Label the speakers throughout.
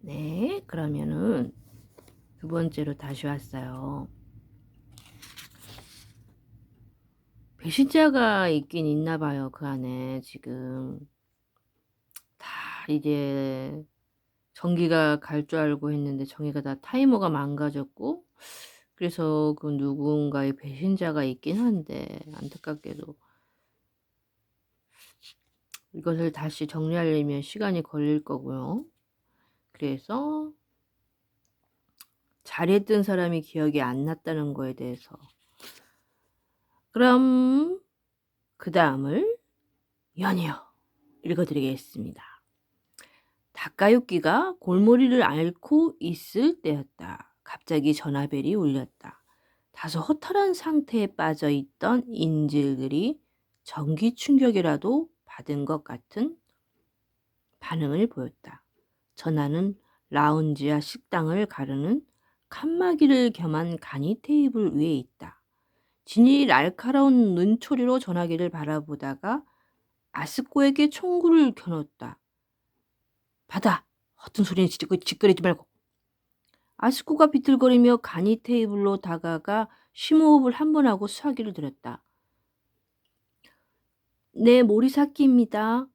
Speaker 1: 네, 그러면은 두 번째로 다시 왔어요. 배신자가 있긴 있나 봐요. 그 안에 지금 다 이제 전기가 갈 줄 알고 했는데 전기가 다 타이머가 망가졌고 그래서 그 누군가의 배신자가 있긴 한데 안타깝게도 이것을 다시 정리하려면 시간이 걸릴 거고요. 그래서 잘했던 사람이 기억이 안 났다는 거에 대해서 그럼 그 다음을 연이어 읽어드리겠습니다. 닭가육기가 골머리를 앓고 있을 때였다. 갑자기 전화벨이 울렸다. 다소 허탈한 상태에 빠져 있던 인질들이 전기 충격이라도 받은 것 같은 반응을 보였다. 전화는 라운지와 식당을 가르는 칸막이를 겸한 간이 테이블 위에 있다. 진이 날카로운 눈초리로 전화기를 바라보다가 아스코에게 총구를 겨눴다. 받아! 허튼 소리는 짓거, 짓거리지 말고. 아스코가 비틀거리며 간이 테이블로 다가가 심호흡을 한 번 하고 수화기를 들었다. 네, 모리사키입니다.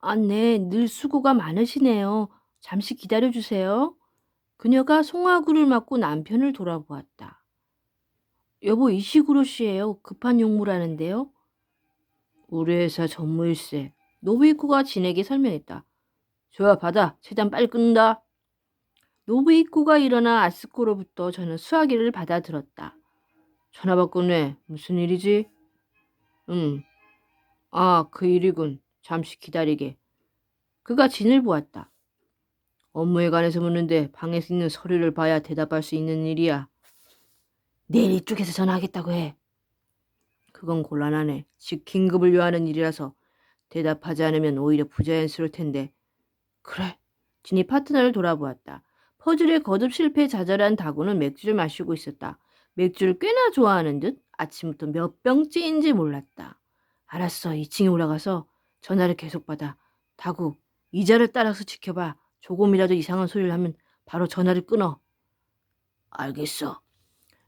Speaker 1: 아, 네, 늘 수고가 많으시네요. 잠시 기다려 주세요. 그녀가 송화구를 맞고 남편을 돌아보았다. 여보, 이시구로 씨예요. 급한 용무라는데요. 우리 회사 전무일세. 노부이코가 진에게 설명했다. 좋아, 받아. 최대한 빨리 끊는다. 노부이코가 일어나 아스코로부터 저는 수화기를 받아 들었다. 전화 받고네. 무슨 일이지? 응. 아, 그 일이군. 잠시 기다리게. 그가 진을 보았다. 업무에 관해서 묻는데 방에서 있는 서류를 봐야 대답할 수 있는 일이야. 내일 이쪽에서 전화하겠다고 해. 그건 곤란하네. 즉 긴급을 요하는 일이라서 대답하지 않으면 오히려 부자연스러울 텐데. 그래. 진이 파트너를 돌아보았다. 퍼즐에 거듭 실패 좌절한 다구는 맥주를 마시고 있었다. 맥주를 꽤나 좋아하는 듯 아침부터 몇 병째인지 몰랐다. 알았어. 2층에 올라가서 전화를 계속 받아. 다구, 이자를 따라서 지켜봐. 조금이라도 이상한 소리를 하면 바로 전화를 끊어. 알겠어.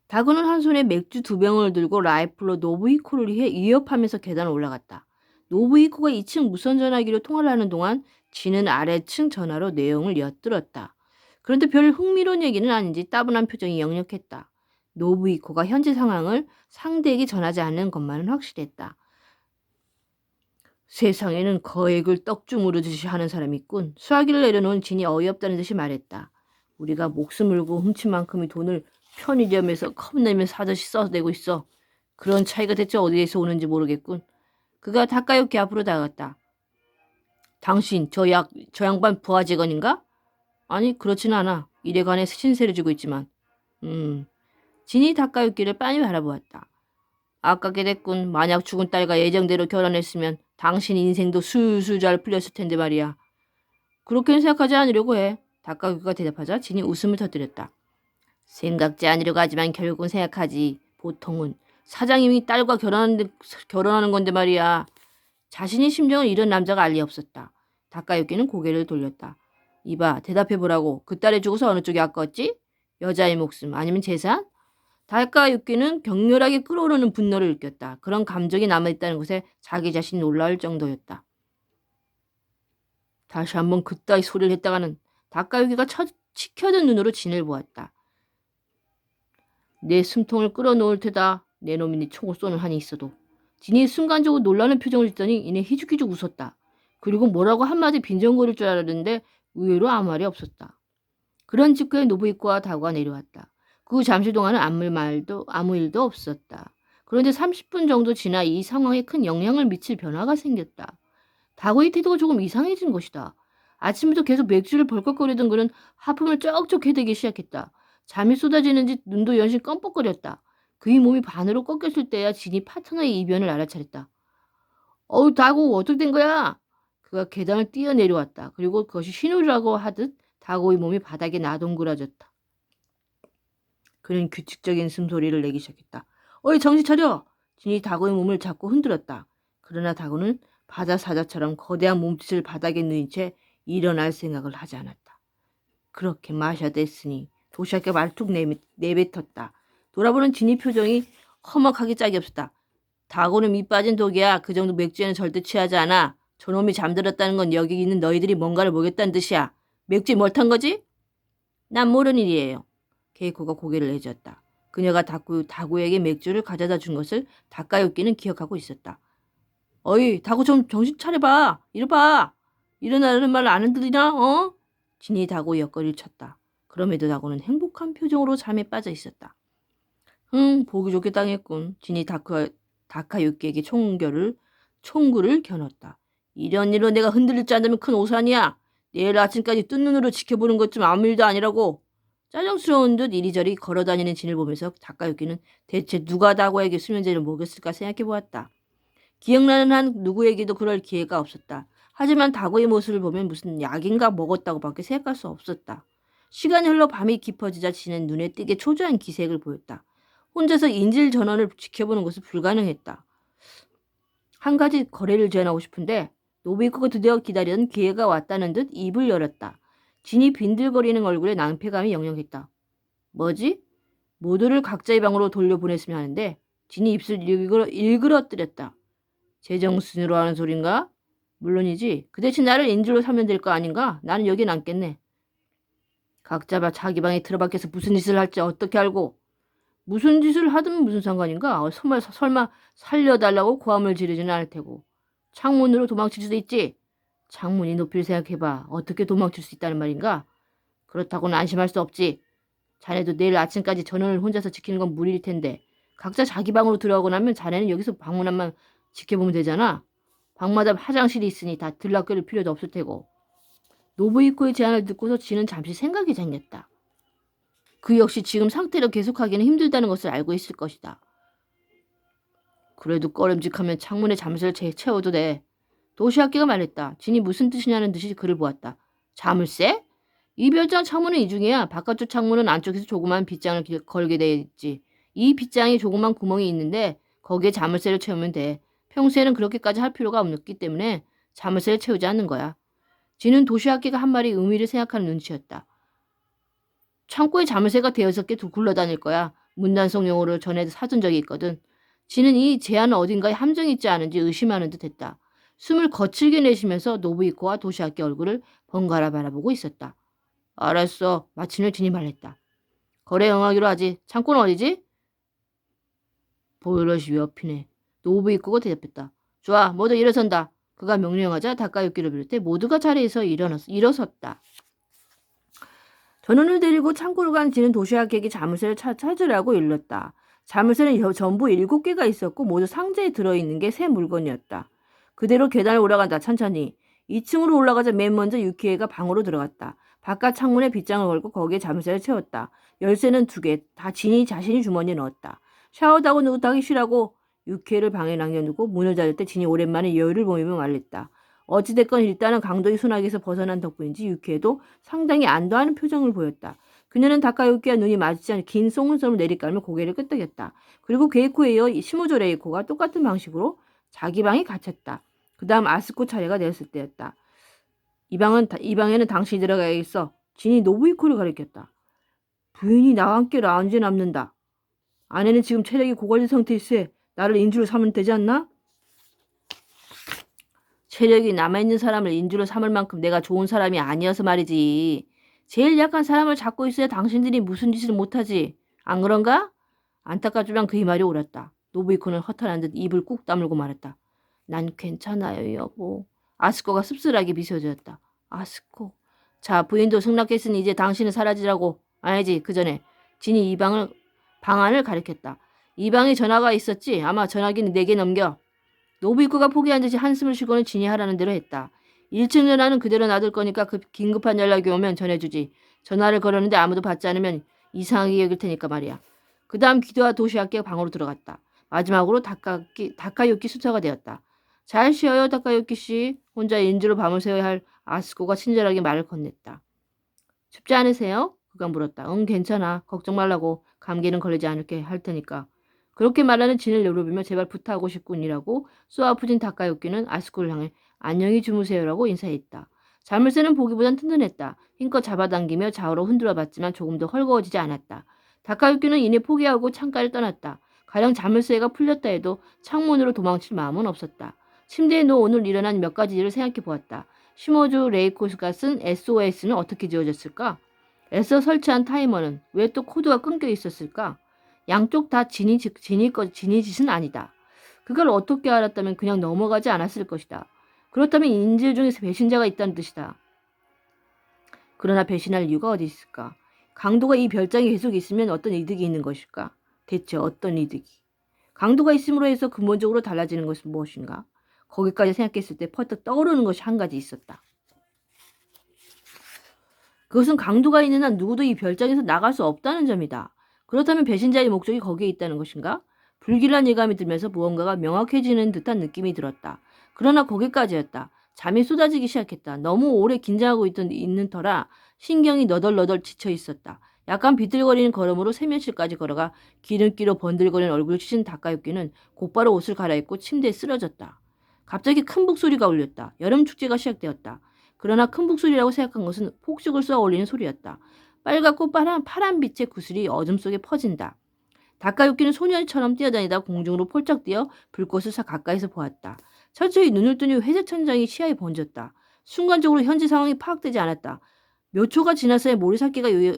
Speaker 1: 다구는 한 손에 맥주 두 병을 들고 라이플로 노부이코를 위해 위협하면서 계단을 올라갔다. 노부이코가 2층 무선 전화기로 통화를 하는 동안 지는 아래층 전화로 내용을 엿들었다. 그런데 별 흥미로운 얘기는 아닌지 따분한 표정이 역력했다. 노부이코가 현재 상황을 상대에게 전하지 않는 것만은 확실했다. 세상에는 거액을 떡중으로 듯이 하는 사람이 있군. 수화기를 내려놓은 진이 어이없다는 듯이 말했다. 우리가 목숨 물고 훔친 만큼의 돈을 편의점에서 컵라면 사듯이 써내고 있어. 그런 차이가 대체 어디에서 오는지 모르겠군. 그가 닭가육기 앞으로 다가갔다. 당신 저 약, 저 양반 부하 직원인가? 아니 그렇진 않아. 관해 신세를 지고 있지만. 음. 진이 닭가육기를 빤히 바라보았다. 아깝게 됐군. 만약 죽은 딸과 예정대로 결혼했으면 당신 인생도 술술 잘 풀렸을 텐데 말이야. 그렇게는 생각하지 않으려고 해. 닭가육기가 대답하자 진이 웃음을 터뜨렸다. 생각지 않으려고 하지만 결국은 생각하지. 보통은 사장님이 딸과 결혼하는, 결혼하는 건데 말이야. 자신의 심정을 잃은 남자가 알리 없었다. 닭가육기는 고개를 돌렸다. 이봐, 대답해보라고. 그 딸이 죽어서 어느 쪽이 아까웠지? 여자의 목숨 아니면 재산? 닭가육기는 격렬하게 끓어오르는 분노를 느꼈다. 그런 감정이 남아있다는 것에 자기 자신이 놀라울 정도였다. 다시 한번 그따위 소리를 했다가는 닭가육기가 치켜든 눈으로 진을 보았다. 내 숨통을 끌어놓을 테다. 내 놈이 네 총을 쏘는 한이 있어도. 진이 순간적으로 놀라는 표정을 짓더니 이내 희죽희죽 웃었다. 그리고 뭐라고 한마디 빈정거릴 줄 알았는데 의외로 아무 말이 없었다. 그런 직후에 노부이코와 다구가 내려왔다. 그 잠시 동안은 아무 말도 아무 일도 없었다. 그런데 30분 정도 지나 이 상황에 큰 영향을 미칠 변화가 생겼다. 다구의 태도가 조금 이상해진 것이다. 아침부터 계속 맥주를 벌컥거리던 그는 하품을 쩍쩍 해대기 시작했다. 잠이 쏟아지는지 눈도 연신 껌뻑거렸다. 그의 몸이 반으로 꺾였을 때야 진이 파트너의 이변을 알아차렸다. 어우 다고 어떻게 된 거야? 그가 계단을 뛰어내려왔다. 그리고 그것이 신호라고 하듯 다고의 몸이 바닥에 나동그라졌다. 그는 규칙적인 숨소리를 내기 시작했다. 어이 정신 차려! 진이 다고의 몸을 잡고 흔들었다. 그러나 다고는 바다 사자처럼 거대한 몸짓을 바닥에 누인 채 일어날 생각을 하지 않았다. 그렇게 마셔댔으니 도시락에 말뚝 내뱉- 내뱉었다. 돌아보는 진이 표정이 험악하게 짝이 없었다. 다고는 밑 빠진 독이야. 그 정도 맥주에는 절대 취하지 않아. 저놈이 잠들었다는 건 여기 있는 너희들이 뭔가를 모겠다는 뜻이야. 맥주에 뭘 탄 거지? 난 모르는 일이에요. 케이코가 고개를 내젓다. 그녀가 다구, 다구에게 맥주를 가져다 준 것을 다카유키는 기억하고 있었다. 어이, 다구 좀 정신 차려봐. 이러봐. 일어나라는 말안 들리나? 어? 진이 다구 옆구리를 쳤다. 그럼에도 다구는 행복한 표정으로 잠에 빠져 있었다. 응, 보기 좋게 당했군. 진이 다카, 다카유키에게 총결을, 총구를 겨눴다. 이런 일로 내가 흔들릴 줄 안다면 큰 오산이야. 내일 아침까지 뜬 눈으로 지켜보는 것 좀 아무 일도 아니라고. 짜증스러운 듯 이리저리 걸어다니는 진을 보면서 다카유키는 대체 누가 다고에게 수면제를 먹였을까 생각해 보았다. 기억나는 한 누구에게도 그럴 기회가 없었다. 하지만 다고의 모습을 보면 무슨 약인가 먹었다고밖에 생각할 수 없었다. 시간이 흘러 밤이 깊어지자 진은 눈에 띄게 초조한 기색을 보였다. 혼자서 인질 전원을 지켜보는 것은 불가능했다. 한 가지 거래를 제안하고 싶은데 노비코가 드디어 기다리던 기회가 왔다는 듯 입을 열었다. 진이 빈들거리는 얼굴에 낭패감이 영영했다. 뭐지? 모두를 각자의 방으로 돌려보냈으면 하는데 진이 입술 일그러, 일그러뜨렸다. 제정순으로 하는 소린가? 물론이지. 그 대신 나를 인질로 사면 될 거 아닌가? 나는 여기 남겠네. 각자 봐 자기 방에 들어박혀서 무슨 짓을 할지 어떻게 알고? 무슨 짓을 하든 무슨 상관인가? 어, 설마, 설마 살려달라고 고함을 지르지는 않을 테고. 창문으로 도망칠 수도 있지. 창문이 높이를 생각해봐. 어떻게 도망칠 수 있다는 말인가? 그렇다고는 안심할 수 없지. 자네도 내일 아침까지 전원을 혼자서 지키는 건 무리일 텐데. 각자 자기 방으로 들어가고 나면 자네는 여기서 방문 한만 지켜보면 되잖아. 방마다 화장실이 있으니 다 들락거릴 필요도 없을 테고. 노부이코의 제안을 듣고서 지는 잠시 생각이 생겼다. 그 역시 지금 상태로 계속하기는 힘들다는 것을 알고 있을 것이다. 그래도 꺼름직하면 창문에 잠수를 채, 채워도 돼. 도시학기가 말했다. 진이 무슨 뜻이냐는 듯이 그를 보았다. 자물쇠? 이 별장 창문은 이중이야. 바깥쪽 창문은 안쪽에서 조그만 빗장을 길- 걸게 돼 있지. 이 빗장에 조그만 구멍이 있는데 거기에 자물쇠를 채우면 돼. 평소에는 그렇게까지 할 필요가 없기 때문에 자물쇠를 채우지 않는 거야. 진은 도시학기가 한 말이 의미를 생각하는 눈치였다. 창고에 자물쇠가 대여섯 개 굴러다닐 거야. 문단속 용어를 전에 사둔 적이 있거든. 진은 이 제안은 어딘가에 함정이 있지 않은지 의심하는 듯 했다. 숨을 거칠게 내쉬면서 노부이코와 도시학기 얼굴을 번갈아 바라보고 있었다. 알았어. 마침내 진이 말했다. 거래 영하기로 하지. 창고는 어디지? 보일러시 옆이네. 노부이코가 대답했다. 좋아. 모두 일어선다. 그가 명령하자 다카유키를 비롯해 모두가 자리에서 일어났, 일어섰다. 전원을 데리고 창고로 간 지는 도시학에게 자물쇠를 차, 찾으라고 일렀다. 자물쇠는 여- 전부 일곱 개가 있었고 모두 상자에 들어있는 게 새 물건이었다. 그대로 계단을 올라간다 천천히. 2층으로 올라가자 맨 먼저 유키에가 방으로 들어갔다. 바깥 창문에 빗장을 걸고 거기에 자물쇠를 채웠다. 열쇠는 두 개, 다 진이 자신이 주머니에 넣었다. 샤워도 하고 누구하기 쉬라고 유키를 방에 남겨두고 문을 닫을 때 진이 오랜만에 여유를 보이며 말했다. 어찌됐건 일단은 강도의 순학에서 벗어난 덕분인지 유키에도 상당히 안도하는 표정을 보였다. 그녀는 다카유키와 눈이 마주치지 않은 긴 속눈썹을 내리깔며 고개를 끄덕였다. 그리고 게이코에 이어 시모조 레이코가 똑같은 방식으로 자기 방에 갇혔다. 그 다음 아스코 차례가 되었을 때였다. 이 방은 이 방에는 당신이 들어가야겠어. 진이 노부이코를 가리켰다. 부인이 나와 함께 라운지에 남는다. 아내는 지금 체력이 고갈된 상태일세. 나를 인주로 삼으면 되지 않나? 체력이 남아있는 사람을 인주로 삼을 만큼 내가 좋은 사람이 아니어서 말이지. 제일 약한 사람을 잡고 있어야 당신들이 무슨 짓을 못하지. 안 그런가? 안타깝지만 그의 말이 옳았다. 노부이코는 허탈한 듯 입을 꾹 다물고 말했다. 난 괜찮아요, 여보. 아스코가 씁쓸하게 미소 지었다. 아스코. 자, 부인도 승낙했으니 이제 당신은 사라지라고. 아니지, 그 전에. 진이 이 방을, 방안을 가리켰다. 이 방에 전화가 있었지? 아마 전화기는 내게 넘겨. 노부이코가 포기한 듯이 한숨을 쉬고는 진이 하라는 대로 했다. 1층 전화는 그대로 놔둘 거니까 그 긴급한 연락이 오면 전해주지. 전화를 걸었는데 아무도 받지 않으면 이상하게 여길 테니까 말이야. 그 다음 기도와 도시학교 방으로 들어갔다. 마지막으로 다카키, 다카유키 수사가 되었다. 잘 쉬어요, 다카유키 씨. 혼자 인주로 밤을 새워야 할 아스코가 친절하게 말을 건넸다. 춥지 않으세요? 그가 물었다. 응, 괜찮아. 걱정 말라고. 감기는 걸리지 않게 할 테니까. 그렇게 말하는 진을 요르비며 제발 부탁하고 싶군이라고 쏘아프진 다카유키는 아스코를 향해 안녕히 주무세요라고 인사했다. 자물쇠는 보기보단 튼튼했다. 힘껏 잡아당기며 좌우로 흔들어봤지만 조금도 헐거워지지 않았다. 다카유키는 이내 포기하고 창가를 떠났다. 가령 자물쇠가 풀렸다 해도 창문으로 도망칠 마음은 없었다. 침대에 누워 오늘 일어난 몇 가지 일을 생각해 보았다. 시모주 레이코스가 쓴 SOS는 어떻게 지어졌을까? 애써 설치한 타이머는 왜 또 코드가 끊겨 있었을까? 양쪽 다 진이, 지- 진이, 거- 진이 짓은 아니다. 그걸 어떻게 알았다면 그냥 넘어가지 않았을 것이다. 그렇다면 인질 중에서 배신자가 있다는 뜻이다. 그러나 배신할 이유가 어디 있을까? 강도가 이 별장에 계속 있으면 어떤 이득이 있는 것일까? 대체 어떤 이득이? 강도가 있음으로 해서 근본적으로 달라지는 것은 무엇인가? 거기까지 생각했을 때 퍼뜩 떠오르는 것이 한 가지 있었다. 그것은 강도가 있는 한 누구도 이 별장에서 나갈 수 없다는 점이다. 그렇다면 배신자의 목적이 거기에 있다는 것인가? 불길한 예감이 들면서 무언가가 명확해지는 듯한 느낌이 들었다. 그러나 거기까지였다. 잠이 쏟아지기 시작했다. 너무 오래 긴장하고 있던 있는 터라 신경이 너덜너덜 지쳐 있었다. 약간 비틀거리는 걸음으로 세면실까지 걸어가 기름기로 번들거리는 얼굴을 치신 다카유키는 곧바로 옷을 갈아입고 침대에 쓰러졌다. 갑자기 큰 북소리가 울렸다. 여름 축제가 시작되었다. 그러나 큰 북소리라고 생각한 것은 폭죽을 쏘아 올리는 소리였다. 빨갛고 파란, 파란 빛의 구슬이 어둠 속에 퍼진다. 다카유키는 소년처럼 뛰어다니다 공중으로 폴짝 뛰어 불꽃을 사 가까이서 보았다. 철저히 눈을 뜨니 회색 천장이 시야에 번졌다. 순간적으로 현지 상황이 파악되지 않았다. 몇 초가 지나서야 모리사키가 요,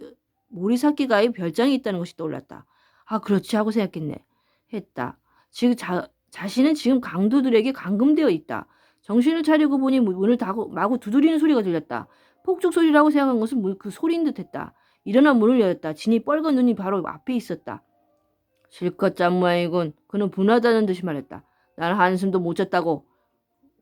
Speaker 1: 모리사키가의 별장이 있다는 것이 떠올랐다. 아 그렇지 하고 생각했네. 했다. 지금 자, 자신은 지금 강도들에게 감금되어 있다. 정신을 차리고 보니 문을 닫고 마구 두드리는 소리가 들렸다. 폭죽 소리라고 생각한 것은 문- 그 소리인 듯했다. 일어나 문을 열었다. 진이 뻘건 눈이 바로 앞에 있었다. 실컷 짠 모양이군. 그는 분하다는 듯이 말했다. 난 한숨도 못 잤다고.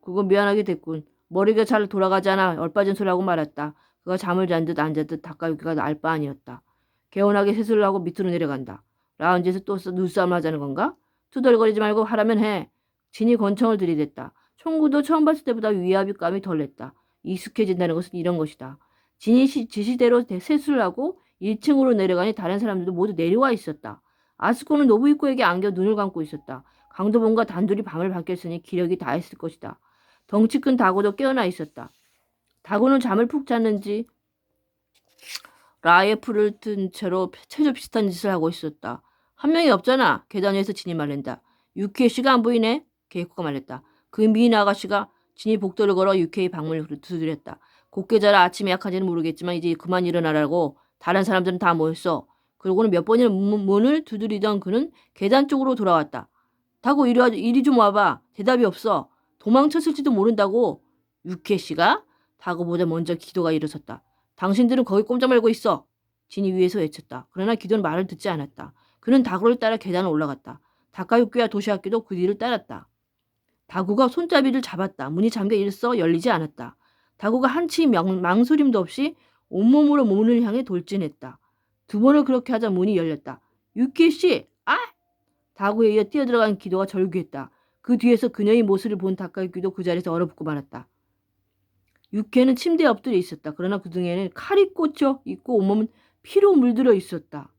Speaker 1: 그건 미안하게 됐군. 머리가 잘 돌아가지 않아 얼빠진 소리라고 말했다. 그가 잠을 잔듯 앉았듯 닭가육이가 알바 아니었다. 개운하게 세수를 하고 밑으로 내려간다. 라운지에서 또 써- 눈싸움을 하자는 건가? 투덜거리지 말고 하라면 해. 진이 권총을 들이댔다. 총구도 처음 봤을 때보다 위압감이 덜했다. 익숙해진다는 것은 이런 것이다. 진이 시- 지시대로 대- 세수를 하고 1층으로 내려가니 다른 사람들도 모두 내려와 있었다. 아스코는 노부이코에게 안겨 눈을 감고 있었다. 강도본과 단둘이 밤을 밝혔으니 기력이 다했을 것이다. 덩치 큰 다고도 깨어나 있었다. 다고는 잠을 푹 잤는지 라이프를 든 채로 체조 비슷한 짓을 하고 있었다. 한 명이 없잖아. 계단 위에서 진이 말린다. 유키의 씨가 안 보이네. 케이코가 말했다. 그 미인 아가씨가 진이 복도를 걸어 유키의 방문을 두드렸다. 곱게 자라 아침에 약한지는 모르겠지만 이제 그만 일어나라고 다른 사람들은 다 모였어. 그러고는 몇 번이나 문- 문을 두드리던 그는 계단 쪽으로 돌아왔다. 다고 이리, 와, 이리 좀 와봐. 대답이 없어. 도망쳤을지도 모른다고. 유키 씨가 다고보다 먼저 기도가 일어섰다. 당신들은 거기 꼼짝 말고 있어. 진이 위에서 외쳤다. 그러나 기도는 말을 듣지 않았다. 그는 다구를 따라 계단을 올라갔다. 다카유키와 도시학교도 그 뒤를 따랐다. 다구가 손잡이를 잡았다. 문이 잠겨 있어 열리지 않았다. 다구가 한치 명- 망설임도 없이 온몸으로 문을 향해 돌진했다. 두 번을 그렇게 하자 문이 열렸다. 유키 씨, 아! 다구에 이어 뛰어들어간 기도가 절규했다. 그 뒤에서 그녀의 모습을 본 다카유키도 그 자리에서 얼어붙고 말았다. 유키는 침대 에 엎드려 있었다. 그러나 그 등에는 칼이 꽂혀 있고 온몸은 피로 물들어 있었다.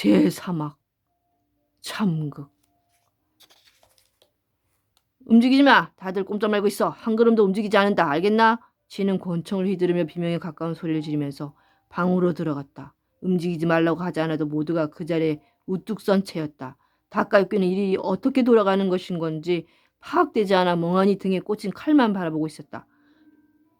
Speaker 1: 제3막 참극 움직이지 마. 다들 꼼짝 말고 있어. 한 걸음도 움직이지 않는다. 알겠나? 지는 권총을 휘두르며 비명에 가까운 소리를 지르면서 방으로 들어갔다. 움직이지 말라고 하지 않아도 모두가 그 자리에 우뚝 선 채였다. 다까육기는 일이 어떻게 돌아가는 것인 건지 파악되지 않아 멍하니 등에 꽂힌 칼만 바라보고 있었다.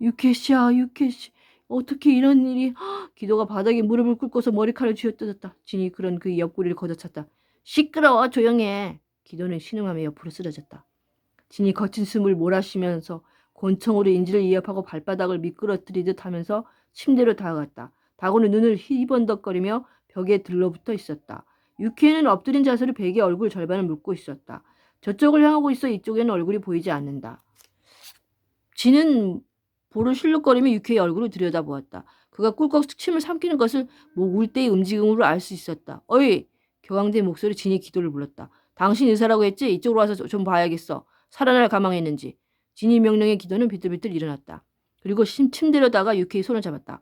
Speaker 1: 유케씨야, 유케씨. 어떻게 이런 일이... 헉! 기도가 바닥에 무릎을 꿇고서 머리칼을 쥐어뜯었다. 진이 그런 그 옆구리를 걷어찼다. 시끄러워, 조용해. 기도는 신음하며 옆으로 쓰러졌다. 진이 거친 숨을 몰아쉬면서 권총으로 인지를 이협하고 발바닥을 미끄러뜨리듯 하면서 침대로 다가갔다. 다고는 눈을 희번덕거리며 벽에 들러붙어 있었다. 유키에는 엎드린 자세로 벽에 얼굴 절반을 묶고 있었다. 저쪽을 향하고 있어 이쪽에는 얼굴이 보이지 않는다. 진은 볼을 실룩거리며 유키의 얼굴을 들여다보았다. 그가 꿀꺽 침을 삼키는 것을 목울 때의 움직임으로 알 수 있었다. 어이! 격앙된 목소리 진이 기도를 불렀다. 당신 의사라고 했지? 이쪽으로 와서 좀 봐야겠어. 살아날 가망했는지. 진이 명령의 기도는 비틀비틀 일어났다. 그리고 심, 침대로다가 유키의 손을 잡았다.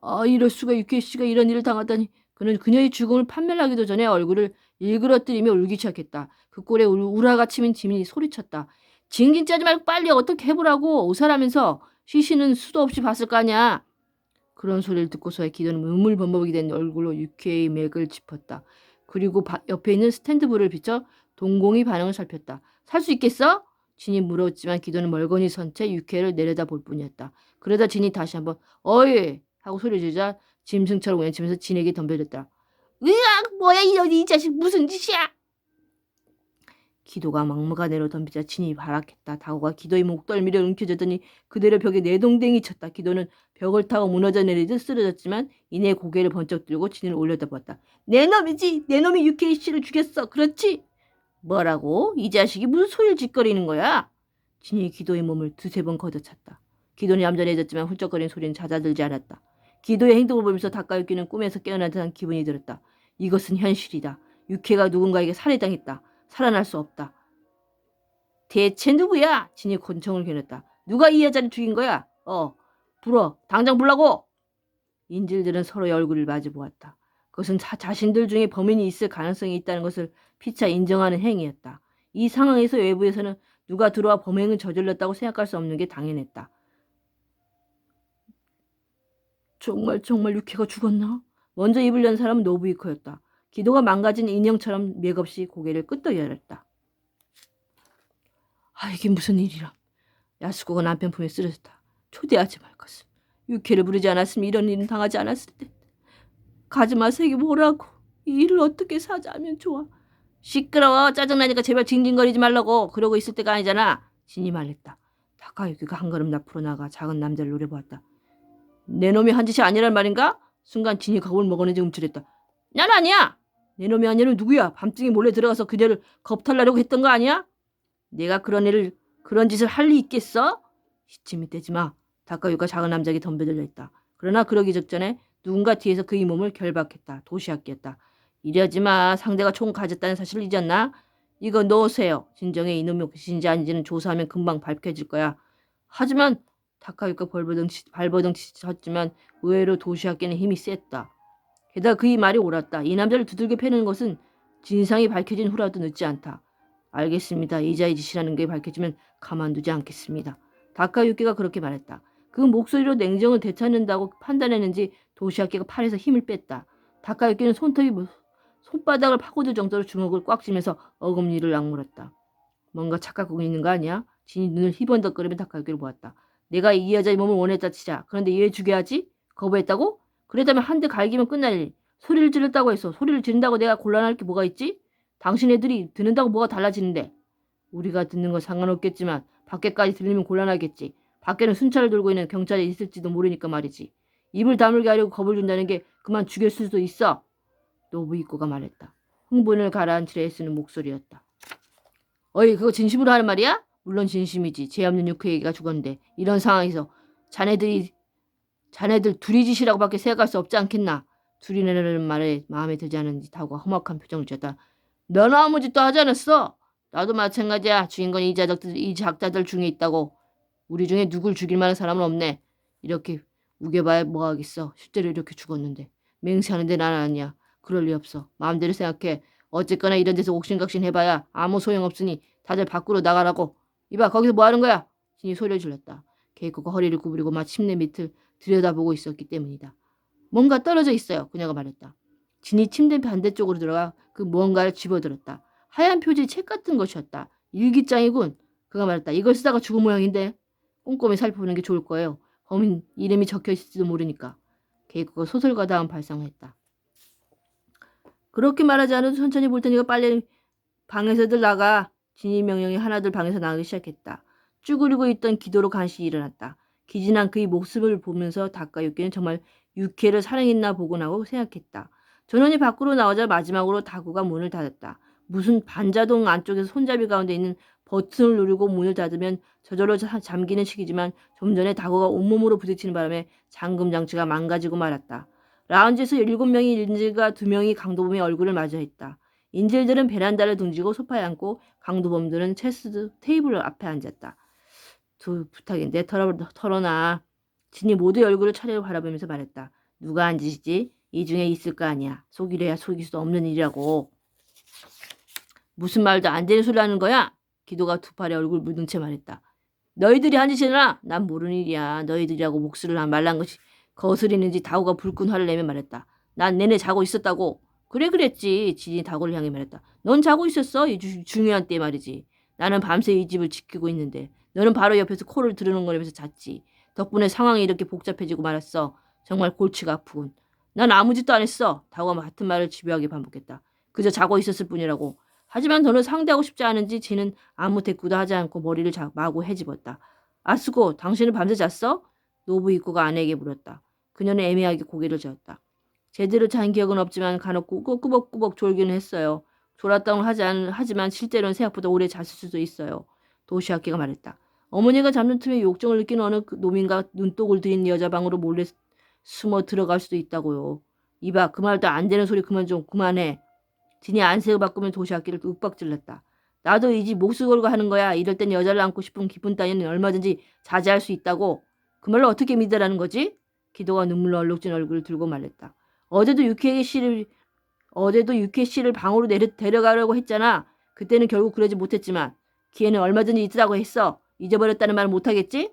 Speaker 1: 아 이럴 수가 유키 씨가 이런 일을 당하다니. 그는 그녀의 죽음을 판멸하기도 전에 얼굴을 일그러뜨리며 울기 시작했다. 그 꼴에 울- 우라가 치민 지민이 소리쳤다. 징징 짜지 말고 빨리 어떻게 해보라고 오살하면서 시시는 수도 없이 봤을 거 아니야. 그런 소리를 듣고서야 기도는 우물범벅이 된 얼굴로 유쾌의 맥을 짚었다. 그리고 바- 옆에 있는 스탠드불을 비춰 동공이 반응을 살폈다. 살 수 있겠어? 진이 물었지만 기도는 멀거니 선채 유쾌를 내려다 볼 뿐이었다. 그러다 진이 다시 한번 어이 하고 소리 지르자 짐승처럼 외치면서 진에게 덤벼들었다. 으악 뭐야 이런 이 자식 무슨 짓이야? 기도가 막무가내로 덤비자 진이 발악했다. 다고가 기도의 목덜미를 움켜쥐더니 그대로 벽에 내동댕이 쳤다. 기도는 벽을 타고 무너져 내리듯 쓰러졌지만 이내 고개를 번쩍 들고 진을 올려다봤다. 내 놈이지. 내 놈이 유케이 씨를 죽였어. 그렇지? 뭐라고? 이 자식이 무슨 소리를 짓거리는 거야? 진이 기도의 몸을 두세 번 걷어찼다. 기도는 얌전해졌지만 훌쩍거리는 소리는 잦아들지 않았다. 기도의 행동을 보면서 닭가육기는 꿈에서 깨어난 듯한 기분이 들었다. 이것은 현실이다. 육회가 누군가에게 살해당했다. 살아날 수 없다. 대체 누구야? 진이 곤청을 겨눴다. 누가 이 여자를 죽인 거야? 어, 불어. 당장 불라고! 인질들은 서로의 얼굴을 마주보았다. 그것은 자, 자신들 중에 범인이 있을 가능성이 있다는 것을 피차 인정하는 행위였다. 이 상황에서 외부에서는 누가 들어와 범행을 저질렀다고 생각할 수 없는 게 당연했다. 정말 정말 유키가 죽었나? 먼저 입을 연 사람은 노부이코였다. 기도가 망가진 인형처럼 맥없이 고개를 끄덕여렸다. 아 이게 무슨 일이라. 야수고가 남편 품에 쓰러졌다. 초대하지 말 것을. 유키를 부르지 않았으면 이런 일은 당하지 않았을 텐데. 가지 마세요 이게 뭐라고. 이 일을 어떻게 사자면 좋아. 시끄러워 짜증나니까 제발 징징거리지 말라고 그러고 있을 때가 아니잖아. 진이 말했다. 다카유키가 한 걸음 앞으로 나가 작은 남자를 노려보았다. 내 놈이 한 짓이 아니란 말인가? 순간 진이 겁을 먹었는지 움찔했다. 난 아니야. 내 놈이 아니면 누구야? 밤중에 몰래 들어가서 그녀를 겁탈라려고 했던 거 아니야? 내가 그런 애를 그런 짓을 할 리 있겠어? 시침이 떼지 마. 다카유가 작은 남자에게 덤벼들려 있다. 그러나 그러기 직전에 누군가 뒤에서 그의 몸을 결박했다. 도시학기였다. 이러지 마. 상대가 총 가졌다는 사실을 잊었나? 이거 넣으세요. 진정의 이놈이 귀신인지 아닌지는 조사하면 금방 밝혀질 거야. 하지만 벌버덩 치- 발버둥 쳤지만 의외로 도시학계는 힘이 셌다. 게다가 그의 말이 옳았다. 이 남자를 두들겨 패는 것은 진상이 밝혀진 후라도 늦지 않다. 알겠습니다. 이자의 짓이라는 게 밝혀지면 가만두지 않겠습니다. 다카유키가 그렇게 말했다. 그 목소리로 냉정을 되찾는다고 판단했는지 도시학계가 팔에서 힘을 뺐다. 다카유키는 손톱이 뭐- 손바닥을 파고들 정도로 주먹을 꽉 쥐면서 어금니를 악물었다. 뭔가 착각하고 있는 거 아니야? 진이 눈을 희번덕거리며 다카유키를 보았다. 내가 이 여자의 몸을 원했다 치자. 그런데 얘 죽여야지? 거부했다고? 그랬다면 한 대 갈기면 끝날 일. 소리를 지르다고 했어. 소리를 지른다고 내가 곤란할 게 뭐가 있지? 당신 애들이 듣는다고 뭐가 달라지는데. 우리가 듣는 건 상관없겠지만 밖에까지 들리면 곤란하겠지. 밖에는 순찰을 돌고 있는 경찰이 있을지도 모르니까 말이지. 입을 다물게 하려고 겁을 준다는 게 그만 죽일 수도 있어. 노부이코가 말했다. 흥분을 가라앉히려 애쓰는 목소리였다. 어이 그거 진심으로 하는 말이야? 물론 진심이지. 죄 없는 유크에게가 죽었는데 이런 상황에서 자네들이 자네들 둘이 짓이라고밖에 생각할 수 없지 않겠나? 둘이라는 말에 마음에 들지 않은 듯하고 험악한 표정을 지었다. 너는 아무 짓도 하지 않았어. 나도 마찬가지야. 주인공이 이 자적들 이 작자들 중에 있다고. 우리 중에 누굴 죽일 만한 사람은 없네. 이렇게 우겨봐야 뭐 하겠어. 실제로 이렇게 죽었는데. 맹세하는데 난 아니야. 그럴 리 없어. 마음대로 생각해. 어쨌거나 이런 데서 옥신각신 해봐야 아무 소용없으니 다들 밖으로 나가라고. 이봐 거기서 뭐 하는 거야? 진이 소리를 질렀다. 케이코가 허리를 구부리고 마침내 밑을 들여다보고 있었기 때문이다. 뭔가 떨어져 있어요. 그녀가 말했다. 진이 침대 반대쪽으로 들어가 그 무언가를 집어들었다. 하얀 표지 책 같은 것이었다. 일기장이군. 그가 말했다. 이걸 쓰다가 죽은 모양인데 꼼꼼히 살펴보는 게 좋을 거예요. 범인 이름이 적혀 있을지도 모르니까. 케이코가 소설과 다음 발상했다. 그렇게 말하지 않아도 천천히 볼 테니까 빨리 방에서들 나가. 진이 명령이 하나둘 방에서 나가기 시작했다. 쭈그리고 있던 기도로 간신히 일어났다. 기진한 그의 모습을 보면서 다카유키는 정말 유쾌를 사랑했나 보곤 하고 생각했다. 전원이 밖으로 나오자 마지막으로 다구가 문을 닫았다. 무슨 반자동 안쪽에서 손잡이 가운데 있는 버튼을 누르고 문을 닫으면 저절로 자- 잠기는 시기지만 좀 전에 다구가 온몸으로 부딪히는 바람에 잠금 장치가 망가지고 말았다. 라운지에서 일곱 명의 인질과 두 명이 강도범의 얼굴을 마주했다. 인질들은 베란다를 등지고 소파에 앉고 강도범들은 체스 테이블 앞에 앉았다. 두 부탁인데 털어, 털어놔. 진이 모두의 얼굴을 차례로 바라보면서 말했다. 누가 앉으시지? 이 중에 있을 거 아니야. 속이려야 속일 수 없는 일이라고. 무슨 말도 안 되는 소리 하는 거야? 기도가 두 팔에 얼굴 묻은 채 말했다. 너희들이 한 짓이나 난 모르는 일이야. 너희들이라고 목소리를 한 말란 것이 거스리는지 다오가 불끈 화를 내며 말했다. 난 내내 자고 있었다고. 그래 그랬지. 지진이 다오를 향해 말했다. 넌 자고 있었어. 이 주- 중요한 때 말이지. 나는 밤새 이 집을 지키고 있는데 너는 바로 옆에서 코를 드르는 거리면서 잤지. 덕분에 상황이 이렇게 복잡해지고 말았어. 정말 골치가 아프군. 난 아무 짓도 안 했어. 다오가 같은 말을 집요하게 반복했다. 그저 자고 있었을 뿐이라고. 하지만 더는 상대하고 싶지 않은지 지는 아무 대꾸도 하지 않고 머리를 자, 마구 헤집었다. 아스고, 당신은 밤새 잤어? 노부 입구가 아내에게 물었다. 그녀는 애매하게 고개를 저었다. 제대로 잔 기억은 없지만 간혹 꾸- 꾸벅꾸벅 졸기는 했어요. 졸았다고 하지 않, 하지만 실제로는 생각보다 오래 잤을 수도 있어요. 도시아키가 말했다. 어머니가 잠든 틈에 욕정을 느끼는 어느 그 노민과 눈독을 들인 여자 방으로 몰래 숨어 들어갈 수도 있다고요. 이봐, 그 말도 안 되는 소리 그만 좀 그만해. 진이 안색을 바꾸면 도시아키를 윽박질렀다. 나도 이집 목숨 걸고 하는 거야. 이럴 땐 여자를 안고 싶은 기분 따위는 얼마든지 자제할 수 있다고. 그 말로 어떻게 믿으라는 거지? 기도가 눈물로 얼룩진 얼굴을 들고 말했다. 어제도 유케 씨를 어제도 유케 씨를 방으로 내려, 데려가려고 했잖아. 그때는 결국 그러지 못했지만 기회는 얼마든지 있다고 했어. 잊어버렸다는 말 못하겠지?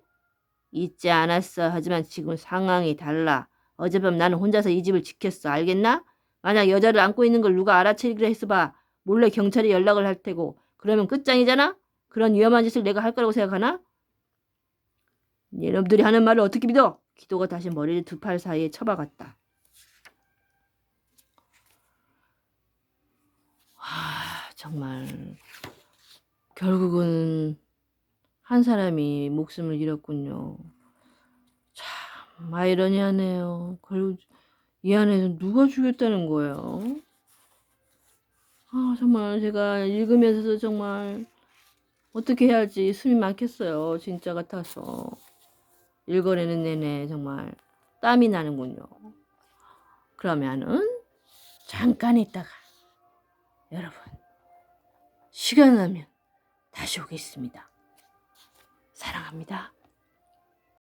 Speaker 1: 잊지 않았어. 하지만 지금 상황이 달라. 어젯밤 나는 혼자서 이 집을 지켰어. 알겠나? 만약 여자를 안고 있는 걸 누가 알아채기로 했어 봐. 몰래 경찰에 연락을 할 테고. 그러면 끝장이잖아? 그런 위험한 짓을 내가 할 거라고 생각하나? 얘놈들이 하는 말을 어떻게 믿어? 기도가 다시 머리를 두 팔 사이에 쳐박았다. 아, 정말 결국은 한 사람이 목숨을 잃었군요. 참 아이러니하네요. 결국 이 안에서 누가 죽였다는 거예요? 아, 정말 제가 읽으면서도 정말 어떻게 해야지 숨이 막혔어요. 진짜 같아서. 읽어내는 내내 정말 땀이 나는군요. 그러면은 잠깐 있다가 여러분 시간 나면 다시 오겠습니다. 사랑합니다.